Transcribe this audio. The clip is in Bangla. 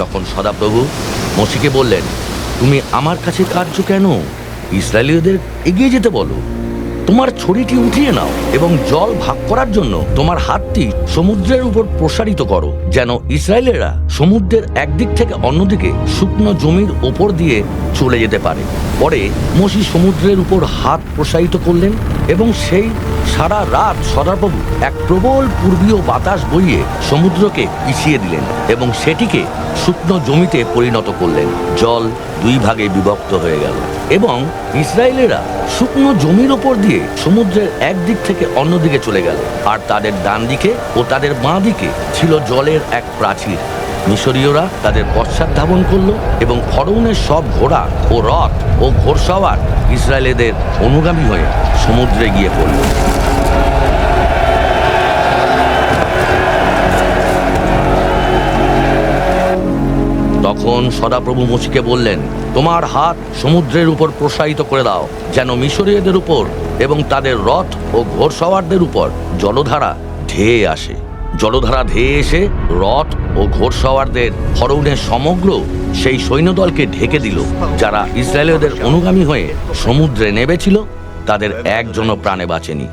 তখন সদাপ্রভু মসিকে বললেন, তুমি আমার কাছে কার্য কেন? ইসরায়েলীয়দের এগিয়ে যেতে বলো। তোমার ছড়িটি উঠিয়ে নাও এবং জল ভাগ করার জন্য তোমার হাতটি সমুদ্রের উপর প্রসারিত করো, যেন ইসরায়েলেরা সমুদ্রের একদিক থেকে অন্যদিকে শুকনো জমির ওপর দিয়ে চলে যেতে পারে। পরে মসি সমুদ্রের উপর হাত প্রসারিত করলেন এবং সেই সারা রাত সদাপ্রভু এক প্রবল পূর্বীয় বাতাস বইয়ে সমুদ্রকে পিছিয়ে দিলেন এবং সেটিকে শুকনো জমিতে পরিণত করলেন। জল দুই ভাগে বিভক্ত হয়ে গেল এবং ইসরায়েলেরা শুকনো জমির ওপর দিয়ে সমুদ্রের একদিক থেকে অন্যদিকে চলে গেল। আর তাদের ডান দিকে ও তাদের বাঁ দিকে ছিল জলের এক প্রাচীর। মিশরীয়রা তাদের পশ্চাৎ ধাবন করল এবং ফরৌনের সব ঘোড়া ও রথ ও ঘোড়সওয়ার ইসরায়েলেদের অনুগামী হয়ে সমুদ্রে গিয়ে পড়ল। তখন সদাপ্রভু মুসিকে বললেন, তোমার হাত সমুদ্রের উপর প্রসারিত করে দাও, যেন মিশরীয়দের উপর এবং তাদের রথ ও ঘোড়সওয়ারদের উপর জলধারা ধেয়ে আসে। জলধারা ধেয়ে এসে রথ ও ঘোড়সওয়ারদের হরৌনের সমগ্র সেই সৈন্যদলকে ঢেকে দিল। যারা ইসরায়েলীয়দের অনুগামী হয়ে সমুদ্রে নেমেছিল, তাদের একজনও প্রাণে বাঁচেনি।